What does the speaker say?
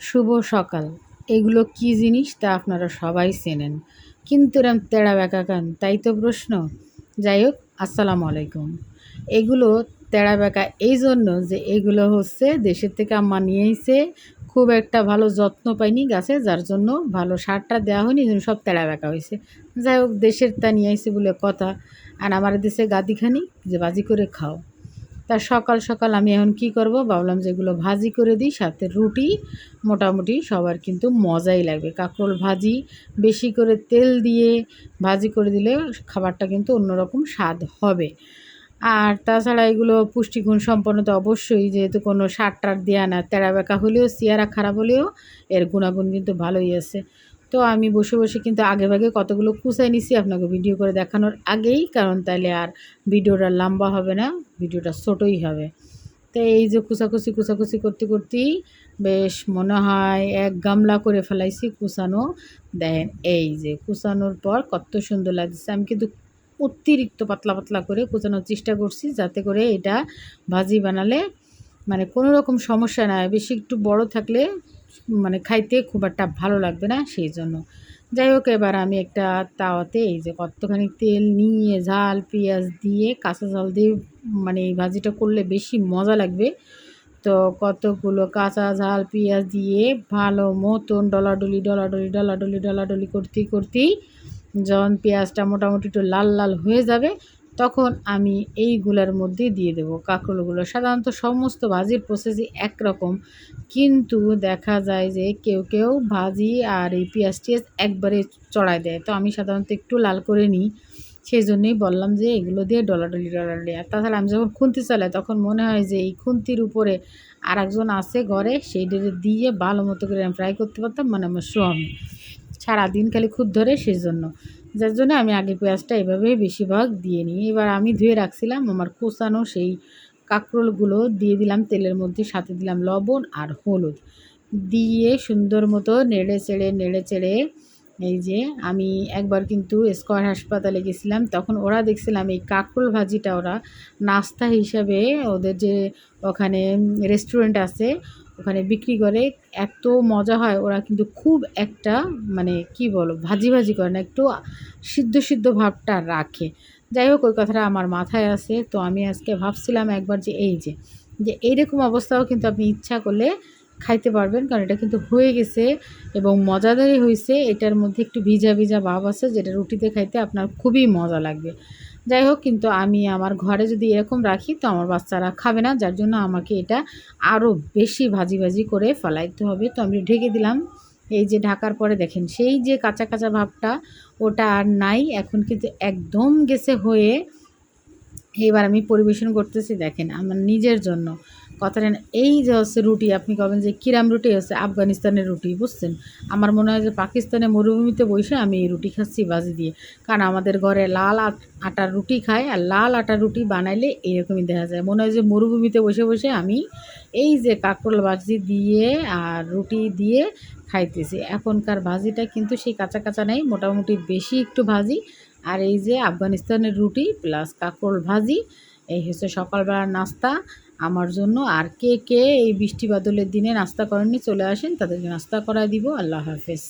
শুভ সকাল। এগুলো কি জিনিস তা আপনারা সবাই চেনেন। কিন্তু এরম তেড়া বেঁকা কান? তাই তো প্রশ্ন। যাই হোক, আসসালামু আলাইকুম। এগুলো তেড়া বেঁকা এই জন্য যে এগুলো হচ্ছে দেশের থেকে আম্মা নিয়ে এসে খুব একটা ভালো যত্ন পাইনি গাছে, যার জন্য ভালো সারটা দেওয়া হয়নি জন্য সব তেড়া বেঁকা হয়েছে। যাই হোক, দেশের তা নিয়ে আইসে বলে কথা। আর আমার দেশে গাদিখানি যে বাজি করে খাও। তা সকাল সকাল আমি এখন কি করব? ভাবলাম যেগুলো ভাজি করে দিই, সাথে রুটি, মোটামুটি সবার কিন্তু মজাই লাগবে। কাঁকরোল ভাজি, বেশি করে তেল দিয়ে ভাজি করে দিলে খাবারটা কিন্তু অন্যরকম স্বাদ হবে। আর তাছাড়া এগুলো পুষ্টিগুণ সম্পন্ন তো অবশ্যই, যেহেতু কোনো সার টার দেওয়া না তেরা বেঁকা হলেও চেয়ারা খারাপ হলেও এর গুণাগুণ কিন্তু ভালোই আছে। তো আমি বসে বসে কিন্তু আগে ভাগে কতগুলো কুচাই নিছি আপনাকে ভিডিও করে দেখানোর আগেই, কারণ তাহলে আর ভিডিওটা লম্বা হবে না ভিডিওটা ছোটোই হবে। তো এই যে কুচাকুচি কুচাকুচি করতে করতেই বেশ মনে হয় এক গামলা করে ফেলাইছি কুচানো। দেন এই যে কুচানোর পর কত সুন্দর লাগছে, আমি কিন্তু অতিরিক্ত পাতলা পাতলা করে কুচানোর চেষ্টা করছি, যাতে করে এটা ভাজি বানালে মানে কোনো রকম সমস্যা না বেশি একটু বড় থাকলে মানে খাইতে খুব একটা ভালো লাগবে না, সেই জন্য। যাই হোক, এবার আমি একটা তাওয়াতে এই যে কতখানি তেল নিয়ে ঝাল, পেঁয়াজ দিয়ে কাঁচা ঝাল দিয়ে মানে এই ভাজিটা করলে বেশি মজা লাগবে। তো কতগুলো কাঁচা ঝাল, পেঁয়াজ দিয়ে ভালো মতন ডলাডলি ডলাডলি ডলাডলি ডলাডলি করতেই করতেই যখন পেঁয়াজটা মোটামুটি একটু লাল লাল হয়ে যাবে তখন আমি এইগুলোর মধ্যে দিয়ে দেবো। কাঁকরোলগুলো সাধারণত সমস্ত ভাজির প্রসেসই একরকম। কিন্তু দেখা যায় যে কেউ কেউ ভাজি আর এই পেঁয়াজ টিয়াজ একবারে চড়ায় দেয়। তো আমি সাধারণত একটু লাল করে নিই। সেই জন্যই বললাম যে এগুলো দিয়ে ডলাডলি ডলাডলি। আর তাছাড়া আমি যখন খুন্তি চালাই, তখন মনে হয় যে এই খুন্তির উপরে আর একজন আছে ঘরে সেই ডেরে দিয়ে ভালো মতো করে আমি ফ্রাই করতে পারতাম। মানে আমার স্বামী সারাদিন খালি খুদ ধরে, সেই জন্য। যার জন্য আমি আগে পেঁয়াজটা এভাবেই বেশিরভাগ দিয়ে নিই। এবার আমি ধুয়ে রাখছিলাম আমার কোচানো সেই কাঁকরোলগুলো, দিয়ে দিলাম তেলের মধ্যে, সাথে দিলাম লবণ আর হলুদ। দিয়ে সুন্দর মতো নেড়ে চেড়ে নেড়ে চেড়ে এই যে আমি একবার কিন্তু স্কোয়ার হাসপাতালে গেছিলাম, তখন ওরা দেখছিলাম এই কাঁকরোল ভাজিটা ওরা নাস্তা হিসাবে ওদের যে ওখানে রেস্টুরেন্ট আছে ওখানে বিক্রি করে, এত মজা হয়। ওরা কিন্তু খুব একটা মানে কি বলো ভাজি ভাজি করে না, একটু সিদ্ধ সিদ্ধ ভাবটা রাখে। যাই হোক, ওই কথাটা আমার মাথায় আছে। তো আমি আজকে ভাবছিলাম একবার যে এই যে যে এইরকম অবস্থাও কিন্তু আপনি ইচ্ছা করলে খাইতে পারবেন, কারণ এটা কিন্তু হয়ে গেছে এবং মজাদারই হয়েছে এটার মধ্যে একটু ভিজা ভিজা ভাব আছে, যেটা রুটিতে খাইতে আপনার খুবই মজা লাগবে। যাই হোক কিন্তু আমি আমার ঘরে যদি এরকম রাখি, তো আমার বাচ্চারা খাবে না। যার জন্য আমাকে এটা আরও বেশি ভাজি ভাজি করে ফলাইতে হবে। তো আমি ঢেকে দিলাম। এই যে ঢাকার পরে দেখেন, সেই যে কাঁচা কাঁচা ভাবটা, ওটা আর নাই। এখন কিন্তু একদম গেছে হয়ে। এবার আমি পরিবেশন করতেছি, দেখেন, আমার নিজের জন্য। কথাটা এই যে হচ্ছে রুটি, আপনি কবেন যে কিরাম রুটি, হচ্ছে আফগানিস্তানের রুটি, বুঝছেন? আমার মনে হয় যে পাকিস্তানের মরুভূমিতে বসে আমি এই রুটি খাচ্ছি বাজি দিয়ে। কারণ আমাদের ঘরে লাল আটার রুটি খায়, আর লাল আটার রুটি বানাইলে এরকমই দেখা যায়। মনে হয় যে মরুভূমিতে বসে বসে আমি এই যে কাঁকরোল ভাজি দিয়ে আর রুটি দিয়ে খাইতেছি। এখনকার ভাজিটা কিন্তু সেই কাঁচা কাঁচা নেই, মোটামুটি বেশি একটু ভাজি। আর এই যে আফগানিস্তানের রুটি, প্লাস কাঁকরোল ভাজি, এই হচ্ছে সকালবেলার নাস্তা আমার জন্য আর কে কে এই বৃষ্টি বাদলের দিনে নাস্তা করেননি চলে আসেন, তাদেরকে নাস্তা করায় দিব। আল্লাহ হাফেজ।